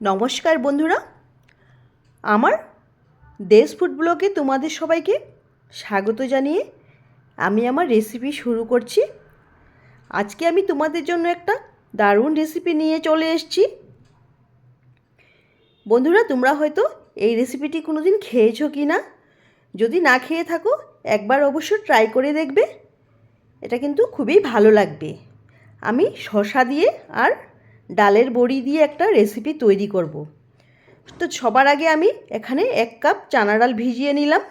নমস্কার বন্ধুরা। আমার দেশ ফুড ব্লগে তোমাদের সবাইকে স্বাগত জানিয়ে আমি আমার রেসিপি শুরু করছি। আজকে আমি তোমাদের জন্য একটা দারুণ রেসিপি নিয়ে চলে এসেছি। বন্ধুরা, তোমরা হয়তো এই রেসিপিটি কোনো দিন খেয়েছো কি না যদি না খেয়ে থাকো, একবার অবশ্য ট্রাই করে দেখবে। এটা কিন্তু খুবই ভালো লাগবে। আমি শশা দিয়ে আর ডালের বড়ি দিয়ে একটা রেসিপি তৈরি করব। তো সবার আগে আমি এখানে এক কাপ চানা ডাল ভিজিয়ে নিলাম।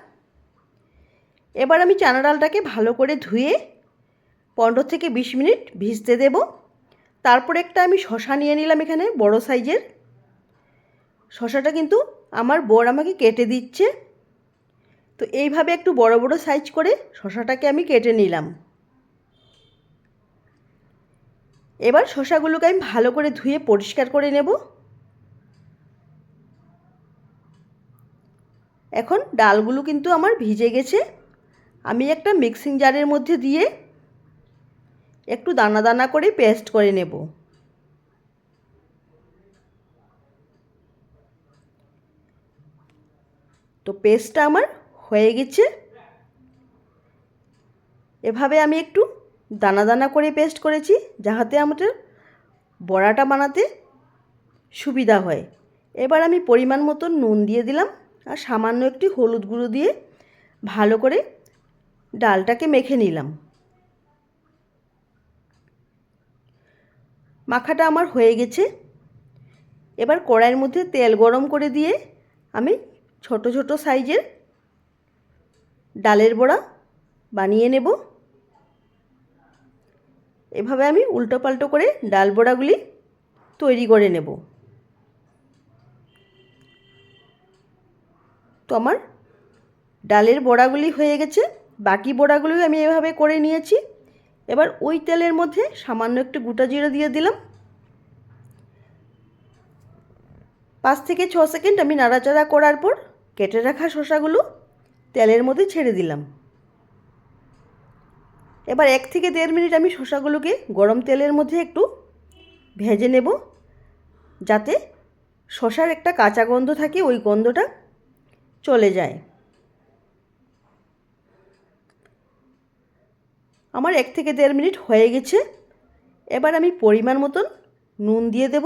এবার আমি চানা ডালটাকে ভালো করে ধুয়ে পনেরো থেকে বিশ মিনিট ভিজতে দেব। তারপর একটা আমি শশা নিয়ে নিলাম এখানে বড় সাইজের। শশাটা কিন্তু আমার বর আমাকে কেটে দিচ্ছে। তো এইভাবে একটু বড় বড় সাইজ করে শশাটাকে আমি কেটে নিলাম। এবার শশাগুলোকে আমি ভালো করে ধুয়ে পরিষ্কার করে নেব। এখন ডালগুলো কিন্তু আমার ভিজে গেছে। আমি একটা মিক্সিং জারের মধ্যে দিয়ে একটু দানা দানা করে পেস্ট করে নেব। তো পেস্টটা আমার হয়ে গেছে। এভাবে আমি একটু দানা দানা করে পেস্ট করেছি, যাহাতে আমাদের বড়াটা বানাতে সুবিধা হয়। এবার আমি পরিমাণ মতো নুন দিয়ে দিলাম, আর সামান্য একটি হলুদ গুঁড়ো দিয়ে ভালো করে ডালটাকে মেখে নিলাম। মাখাটা আমার হয়ে গেছে। এবার কড়াইয়ের মধ্যে তেল গরম করে দিয়ে আমি ছোট ছোট সাইজের ডালের বড়া বানিয়ে নেব। এভাবে আমি উল্টো পাল্টো করে ডাল বড়াগুলি তৈরি করে নেব। তো আমার ডালের বড়াগুলি হয়ে গেছে, বাকি বড়াগুলিও আমি এভাবে করে নিয়েছি। এবার ওই তেলের মধ্যে সামান্য একটু গোটা জিরে দিয়ে দিলাম। পাঁচ থেকে ছ সেকেন্ড আমি নাড়াচাড়া করার পর কেটে রাখা শসাগুলো তেলের মধ্যে ছেড়ে দিলাম। এবার এক থেকে দেড় মিনিট আমি শসাগুলোকে গরম তেলের মধ্যে একটু ভেজে নেব, যাতে শশার একটা কাঁচা গন্ধ থাকে, ওই গন্ধটা চলে যায়। আমার এক থেকে দেড় মিনিট হয়ে গেছে। এবার আমি পরিমাণ মতন নুন দিয়ে দেব।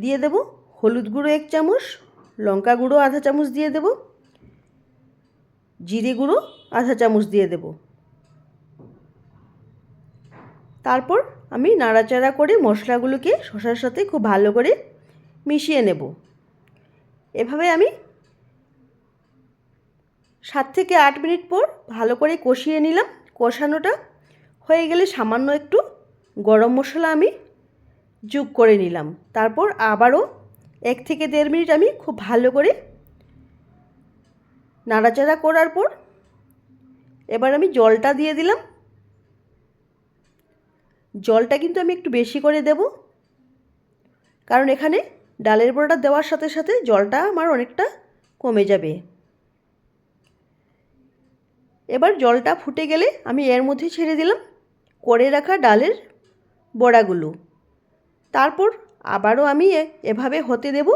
দিয়ে দেব হলুদ গুঁড়ো এক চামচ, লঙ্কা গুঁড়ো আধা চামচ দিয়ে দেব, জিরে গুঁড়ো আধা চামচ দিয়ে দেব। তারপর আমি নাড়াচাড়া করে মশলাগুলোকে শশার সাথে খুব ভালো করে মিশিয়ে নেব। এভাবে আমি সাত থেকে আট মিনিট পর ভালো করে কষিয়ে নিলাম। কষানোটা হয়ে গেলে সামান্য একটু গরম মশলা আমি যোগ করে নিলাম। তারপর আবারও এক থেকে দেড় মিনিট আমি খুব ভালো করে নাড়াচাড়া করার পর এবার আমি জলটা দিয়ে দিলাম। জলটা কিন্তু আমি একটু বেশি করে দেব। কারণ এখানে ডালের বড়াটা দেওয়ার সাথে সাথে জলটা আমার অনেকটা কমে যাবে। এবার জলটা ফুটে গেলে আমি এর মধ্যে ছেড়ে দিলাম করে রাখা ডালের বড়াগুলো। তারপর আবারও আমি এভাবে হতে দেব।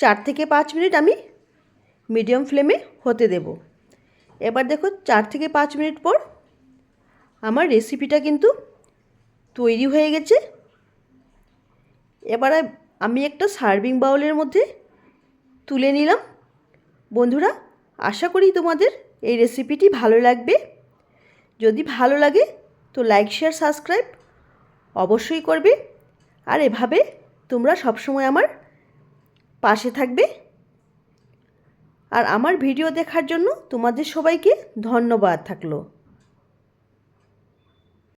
চার থেকে পাঁচ মিনিট আমি মিডিয়াম ফ্লেমে হতে দেব। এবার দেখো চার থেকে পাঁচ মিনিট পর আমার রেসিপিটা কিন্তু তৈরি হয়ে গেছে। এবারে আমি একটা সার্ভিং বাউলের মধ্যে তুলে নিলাম। বন্ধুরা, আশা করি তোমাদের এই রেসিপিটি ভালো লাগবে। যদি ভালো লাগে, তো লাইক শেয়ার সাবস্ক্রাইব অবশ্যই করবে। আর এভাবে তোমরা সবসময় আমার পাশে থাকবে। আর আমার ভিডিও দেখার জন্য তোমাদের সবাইকে ধন্যবাদ থাকল।